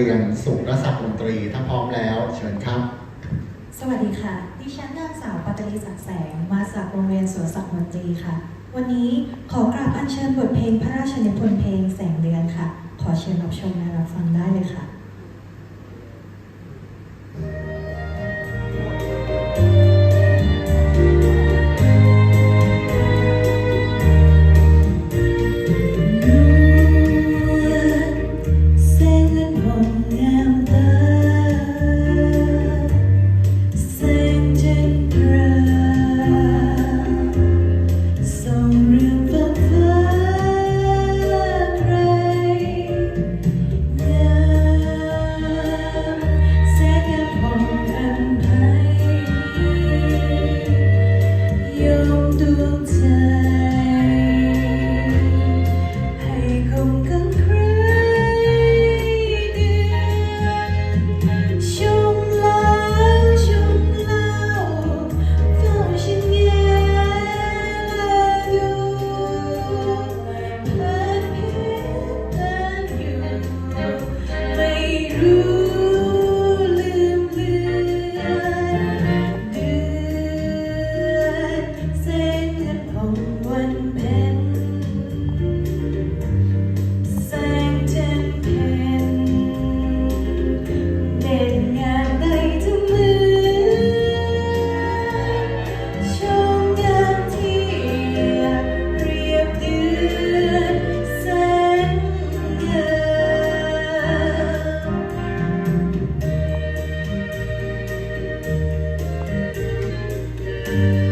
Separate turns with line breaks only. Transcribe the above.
เรียนสุรศักดิ์มนตรีถ้าพร้อมแล้ว เชิญครับ
สวัสดีค่ะ ดิฉันนางสาวปัตตลีศักดิ์แสง มาจากโรงเรียนสวนสัตว์มนตรีค่ะ วันนี้ขอกราบอัญเชิญบทเพลงพระราชนิพนธ์เพลงแสงเดือนค่ะ ขอเชิญรับชมและรับฟังได้เลยค่ะ
ช